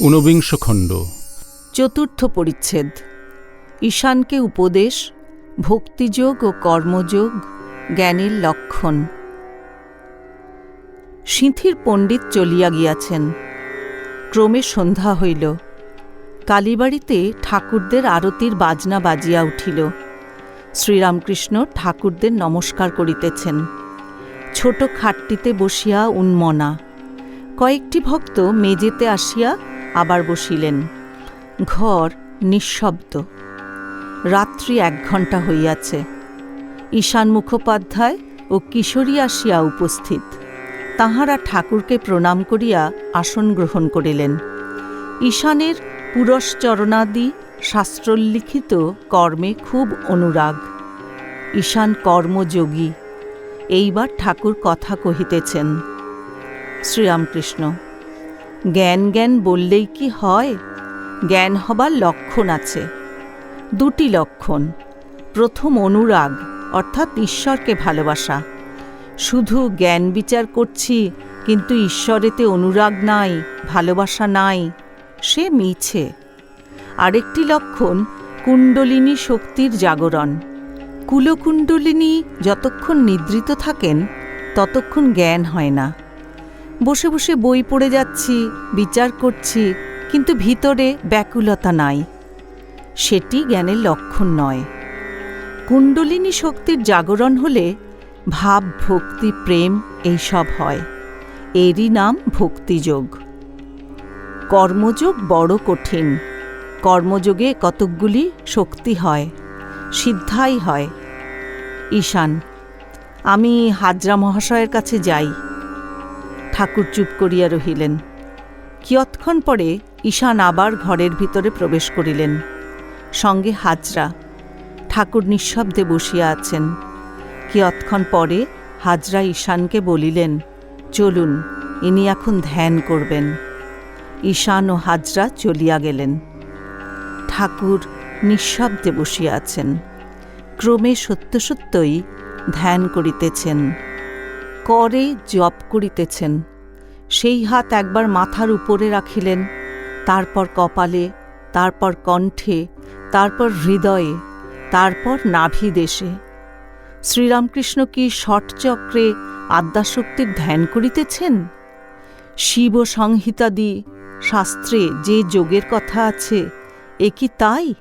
ঊনবিংশ খণ্ড। চতুর্থ পরিচ্ছেদ। ঈশানকে উপদেশ, ভক্তিযোগ ও কর্মযোগ, জ্ঞানের লক্ষণ। সিঁথির পণ্ডিত চলিয়া গিয়াছেন। ক্রমে সন্ধ্যা হইল। কালীবাড়িতে ঠাকুরদের আরতির বাজনা বাজিয়া উঠিল। শ্রীরামকৃষ্ণ ঠাকুরদের নমস্কার করিতেছেন। ছোট খাটটিতে বসিয়া উন্মনা। কয়েকটি ভক্ত মেজেতে আসিয়া আবার বসিলেন। ঘর নিঃশব্দ। রাত্রি এক ঘণ্টা হইয়াছে। ঈশান মুখোপাধ্যায় ও কিশোরী আসিয়া উপস্থিত। তাহারা ঠাকুরকে প্রণাম করিয়া আসন গ্রহণ করিলেন। ঈশানের পুরশ্চরণাদি শাস্ত্রোল্লিখিত কর্মে খুব অনুরাগ। ঈশান কর্মযোগী, এইবার ঠাকুর কথা কহিতেছেন, শ্রীরামকৃষ্ণ জ্ঞান জ্ঞান বললেই কি হয়? জ্ঞান হবার লক্ষণ আছে। দুটি লক্ষণ। প্রথম অনুরাগ, অর্থাৎ ঈশ্বরকে ভালোবাসা। শুধু জ্ঞান বিচার করছি, কিন্তু ঈশ্বরেতে অনুরাগ নাই, ভালোবাসা নাই, সে মিছে। আরেকটি লক্ষণ, কুণ্ডলিনী শক্তির জাগরণ। কুলকুণ্ডলিনী যতক্ষণ নিদ্রিত থাকেন, ততক্ষণ জ্ঞান হয় না। বসে বসে বই পড়ে যাচ্ছি, বিচার করছি, কিন্তু ভিতরে ব্যাকুলতা নাই। সেটি জ্ঞানের লক্ষণ নয়। কুণ্ডলিনী শক্তির জাগরণ হলে ভাব, ভক্তি, প্রেম এইসব হয়। এরই নাম ভক্তিযোগ। কর্মযোগ বড় কঠিন। কর্মযোগে কতকগুলি শক্তি হয়, সিদ্ধাই হয়। ঈশান, আমি হাজরা মহাশয়ের কাছে যাই। ঠাকুর চুপ করিয়া রহিলেন। কিয়ৎক্ষণ পরে ঈশান আবার ঘরের ভিতরে প্রবেশ করিলেন। সঙ্গে হাজরা, ঠাকুর নিঃশব্দে বসিয়া আছেন। কিয়ৎক্ষণ পরে হাজরা ঈশানকে বলিলেন, চলুন, ইনি এখন ধ্যান করবেন। ঈশান ও হাজরা চলিয়া গেলেন। ঠাকুর নিঃশব্দে বসিয়া আছেন। ক্রমে সত্য সত্যই ধ্যান করিতেছেন, করে জপ করিতেছেন। সেই হাত একবার মাথার উপরে রাখিলেন, তারপর কপালে, তারপর কণ্ঠে, তারপর হৃদয়ে, তারপর নাভি দেশে। শ্রীরামকৃষ্ণ কি ষটচক্রে আদ্যাশক্তির ধ্যান করিতেছেন? শিব সংহিতাদি শাস্ত্রে যে যোগের কথা আছে, এ কি তাই?